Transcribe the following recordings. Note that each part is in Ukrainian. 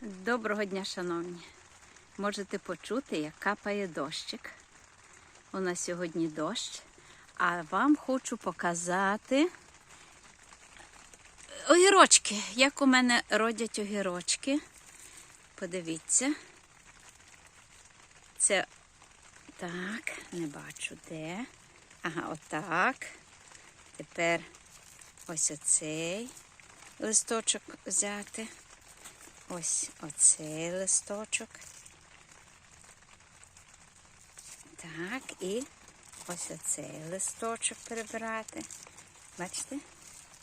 Доброго дня, шановні. Можете почути, як капає дощик. У нас сьогодні дощ. А вам хочу показати огірочки. Як у мене родять огірочки. Подивіться. Це так, не бачу де. Ага, отак. Тепер ось оцей листочок взяти. Ось оцей листочок. Так, і ось оцей листочок перебирати. Бачите?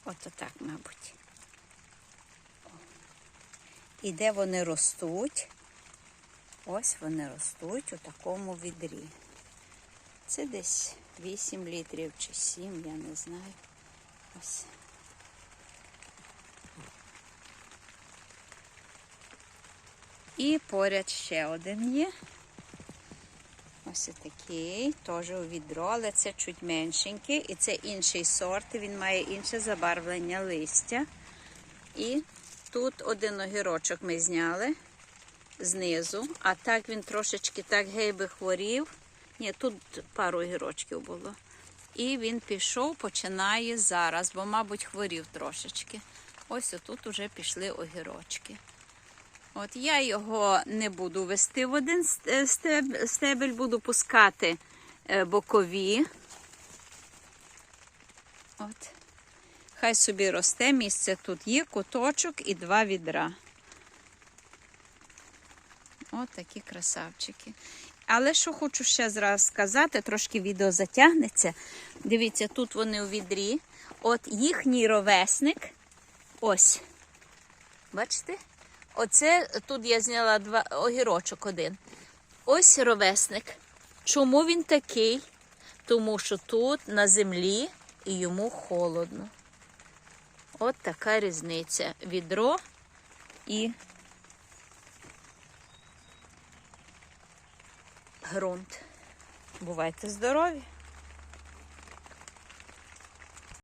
От отак, мабуть. І де вони ростуть? Ось вони ростуть у такому відрі. Це десь 8 літрів чи 7, я не знаю. Ось. І поряд ще один є. Ось такий, теж у відро, але це чуть меншенький. І це інший сорт, він має інше забарвлення листя. І тут один огірочок ми зняли знизу, а так він трошечки так гейби хворів. Ні, тут пару огірочків було. І він пішов, починає зараз, бо, мабуть, хворів трошечки. Ось отут уже пішли огірочки. От я його не буду вести в один стеб- стебель, буду пускати е, бокові. От. Хай собі росте місце. Тут є куточок і два відра. От такі красавчики. Але що хочу ще зразу сказати, трошки відео затягнеться. Дивіться, тут вони у відрі. От їхній ровесник. Ось. Бачите? Оце тут я зняла два огірочок один. Ось ровесник. Чому він такий? Тому що тут на землі і йому холодно. От така різниця. Відро і ґрунт. Бувайте здорові!